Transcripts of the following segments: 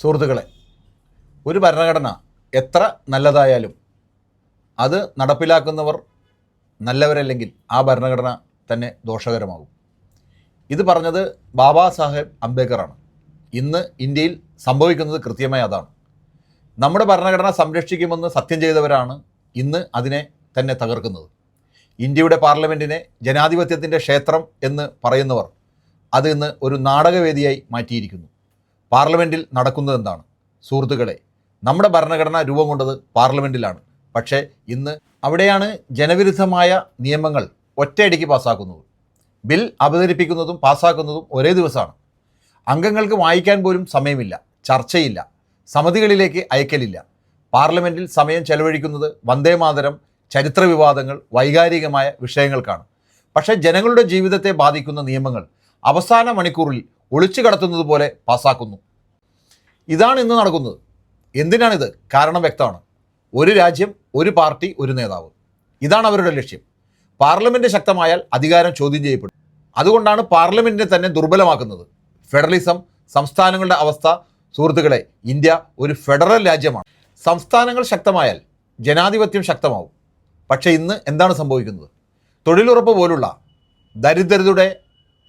സുഹൃത്തുക്കളെ ഒരു ഭരണഘടന എത്ര നല്ലതായാലും അത് നടപ്പിലാക്കുന്നവർ നല്ലവരല്ലെങ്കിൽ ആ ഭരണഘടന തന്നെ ദോഷകരമാകും. ഇത് പറഞ്ഞത് ബാബാ സാഹേബ് അംബേദ്കറാണ്. ഇന്ന് ഇന്ത്യയിൽ സംഭവിക്കുന്നത് കൃത്യമായി അതാണ്. നമ്മുടെ ഭരണഘടന സംരക്ഷിക്കുമെന്ന് സത്യം ചെയ്തവരാണ് ഇന്ന് അതിനെ തന്നെ തകർക്കുന്നത്. ഇന്ത്യയുടെ പാർലമെന്റിനെ ജനാധിപത്യത്തിന്റെ ക്ഷേത്രം എന്ന് പറയുന്നവർ അത് ഇന്ന് ഒരു നാടകവേദിയായി മാറ്റിയിരിക്കുന്നു. പാർലമെന്റിൽ നടക്കുന്നത് എന്താണ്? സുഹൃത്തുക്കളെ നമ്മുടെ ഭരണഘടന രൂപം കൊണ്ടത് പാർലമെന്റിലാണ് പക്ഷേ ഇന്ന് അവിടെയാണ് ജനവിരുദ്ധമായ നിയമങ്ങൾ ഒറ്റയടിക്ക് പാസ്സാക്കുന്നത്. ബിൽ അവതരിപ്പിക്കുന്നതും പാസ്സാക്കുന്നതും ഒരേ ദിവസമാണ്. അംഗങ്ങൾക്ക് വായിക്കാൻ പോലും സമയമില്ല ചർച്ചയില്ല സമിതികളിലേക്ക് അയക്കലില്ല. പാർലമെന്റിൽ സമയം ചെലവഴിക്കുന്നത് വന്ദേമാതരം ചരിത്ര വിവാദങ്ങൾ വൈകാരികമായ വിഷയങ്ങൾക്കാണ്. പക്ഷേ ജനങ്ങളുടെ ജീവിതത്തെ ബാധിക്കുന്ന നിയമങ്ങൾ അവസാന മണിക്കൂറിൽ ഒളിച്ചു കടത്തുന്നത് പോലെ പാസ്സാക്കുന്നു ഇതാണ് ഇന്ന് നടക്കുന്നത്. എന്തിനാണിത്? കാരണം വ്യക്തമാണ്. ഒരു രാജ്യം ഒരു പാർട്ടി ഒരു നേതാവ്. ഇതാണ് അവരുടെ ലക്ഷ്യം. പാർലമെന്റ് ശക്തമായാൽ അധികാരം ചോദ്യം ചെയ്യപ്പെടും. അതുകൊണ്ടാണ് പാർലമെന്റിനെ തന്നെ ദുർബലമാക്കുന്നത്. ഫെഡറലിസം സംസ്ഥാനങ്ങളുടെ അവസ്ഥ സുഹൃത്തുക്കളെ ഇന്ത്യ ഒരു ഫെഡറൽ രാജ്യമാണ്. സംസ്ഥാനങ്ങൾ ശക്തമായാൽ ജനാധിപത്യം ശക്തമാവും. പക്ഷേ ഇന്ന് എന്താണ് സംഭവിക്കുന്നത്? തൊഴിലുറപ്പ് പോലുള്ള ദരിദ്രരുടെ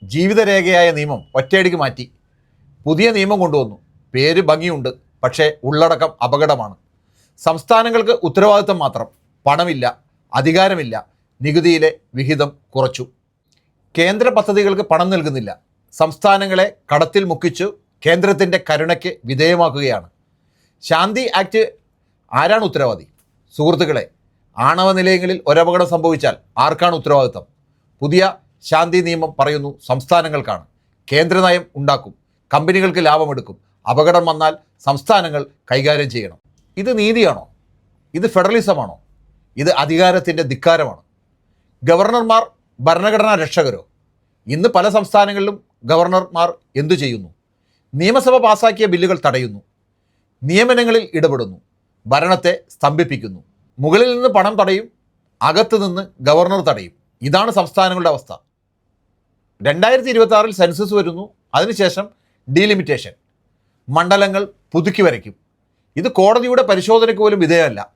ജീവിതരേഖയായ നിയമം ഒറ്റയടിക്ക് മാറ്റി. പുതിയ നിയമം കൊണ്ടുവന്നു. പേര് ഭംഗിയുണ്ട് പക്ഷേ ഉള്ളടക്കം അപകടമാണ്. സംസ്ഥാനങ്ങൾക്ക് ഉത്തരവാദിത്തം മാത്രം. പണമില്ല അധികാരമില്ല. നികുതിയിലെ വിഹിതം കുറച്ചു. കേന്ദ്ര പദ്ധതികൾക്ക് പണം നൽകുന്നില്ല. സംസ്ഥാനങ്ങളെ കടത്തിൽ മുക്കിച്ചു കേന്ദ്രത്തിന്റെ കരുണയ്ക്ക് വിധേയമാക്കുകയാണ്. ശാന്തി ആക്ട് ആരാണ് ഉത്തരവാദി? സുഹൃത്തുക്കളെ ആണവ നിലയങ്ങളിൽ ഒരപകടം സംഭവിച്ചാൽ ആർക്കാണ് ഉത്തരവാദിത്തം? പുതിയ ശാന്തി നിയമം പറയുന്നു സംസ്ഥാനങ്ങൾക്കാണ് കേന്ദ്ര നയം ഉണ്ടാക്കും. കമ്പനികൾക്ക് ലാഭമെടുക്കും. അപകടം വന്നാൽ സംസ്ഥാനങ്ങൾ കൈകാര്യം ചെയ്യണം. ഇത് നീതിയാണോ? ഇത് ഫെഡറലിസമാണോ? ഇത് അധികാരത്തിന്റെ ധിക്കാരമാണ്? ഗവർണർമാർ ഭരണഘടനാ രക്ഷകരോ? ഇന്ന് പല സംസ്ഥാനങ്ങളിലും ഗവർണർമാർ എന്തു ചെയ്യുന്നു? നിയമസഭ പാസാക്കിയ ബില്ലുകൾ തടയുന്നു. നിയമനങ്ങളിൽ ഇടപെടുന്നു. ഭരണത്തെ സ്തംഭിപ്പിക്കുന്നു. മുകളിൽ നിന്ന് പണം തടയും അകത്തു നിന്ന് ഗവർണർ തടയും. ഇതാണ് സംസ്ഥാനങ്ങളുടെ അവസ്ഥ. രണ്ടായിരത്തി ഇരുപത്തി ആറിൽ സെൻസസ് വരുന്നു. അതിനുശേഷം ഡീലിമിറ്റേഷൻ. മണ്ഡലങ്ങൾ പുതുക്കി വരയ്ക്കും. ഇത് കോടതിയുടെ പരിശോധനയ്ക്ക് പോലും വിധേയമല്ല.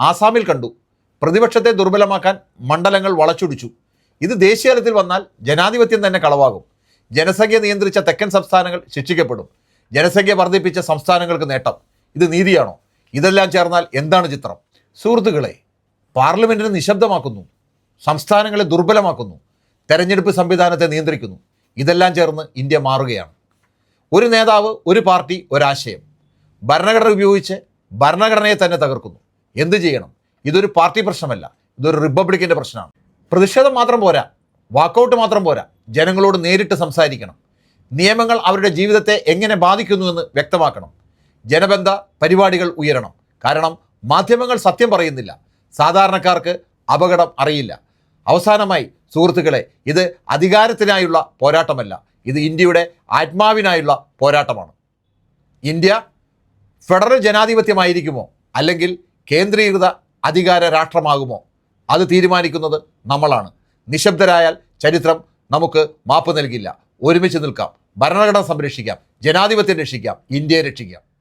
ആസാമിൽ കണ്ടു. പ്രതിപക്ഷത്തെ ദുർബലമാക്കാൻ മണ്ഡലങ്ങൾ വളച്ചൊടിച്ചു. ഇത് ദേശീയതലത്തിൽ വന്നാൽ ജനാധിപത്യം തന്നെ കളവാകും. ജനസംഖ്യ നിയന്ത്രിച്ച തെക്കൻ സംസ്ഥാനങ്ങൾ ശിക്ഷിക്കപ്പെടും. ജനസംഖ്യ വർദ്ധിപ്പിച്ച സംസ്ഥാനങ്ങൾക്ക് നേട്ടം. ഇത് നീതിയാണോ? ഇതെല്ലാം ചേർന്നാൽ എന്താണ് ചിത്രം? സുഹൃത്തുക്കളെ പാർലമെന്റിനെ നിശബ്ദമാക്കുന്നു. സംസ്ഥാനങ്ങളെ ദുർബലമാക്കുന്നു. തെരഞ്ഞെടുപ്പ് സംവിധാനത്തെ നിയന്ത്രിക്കുന്നു. ഇതെല്ലാം ചേർന്ന് ഇന്ത്യ മാറുകയാണ്. ഒരു നേതാവ് ഒരു പാർട്ടി ഒരാശയം. ഭരണഘടന ഉപയോഗിച്ച് ഭരണഘടനയെ തന്നെ തകർക്കുന്നു. എന്ത് ചെയ്യണം? ഇതൊരു പാർട്ടി പ്രശ്നമല്ല. ഇതൊരു റിപ്പബ്ലിക്കിന്റെ പ്രശ്നമാണ്. പ്രതിഷേധം മാത്രം പോരാ. വാക്കൗട്ട് മാത്രം പോരാ. ജനങ്ങളോട് നേരിട്ട് സംസാരിക്കണം. നിയമങ്ങൾ അവരുടെ ജീവിതത്തെ എങ്ങനെ ബാധിക്കുന്നുവെന്ന് വ്യക്തമാക്കണം. ജനബന്ധ പരിപാടികൾ ഉയരണം. കാരണം മാധ്യമങ്ങൾ സത്യം പറയുന്നില്ല. സാധാരണക്കാർക്ക് അപകടം അറിയില്ല. അവസാനമായി സുഹൃത്തുക്കളെ ഇത് അധികാരത്തിനായുള്ള പോരാട്ടമല്ല. ഇത് ഇന്ത്യയുടെ ആത്മാവിനായുള്ള പോരാട്ടമാണ്. ഇന്ത്യ ഫെഡറൽ ജനാധിപത്യമായിരിക്കുമോ? അല്ലെങ്കിൽ കേന്ദ്രീകൃത അധികാര രാഷ്ട്രമാകുമോ? അത് തീരുമാനിക്കുന്നത് നമ്മളാണ്. നിശബ്ദരായാൽ ചരിത്രം നമുക്ക് മാപ്പ് നൽകില്ല. ഒരുമിച്ച് നിൽക്കാം. ഭരണഘടന സംരക്ഷിക്കാം. ജനാധിപത്യം രക്ഷിക്കാം. ഇന്ത്യയെ രക്ഷിക്കാം.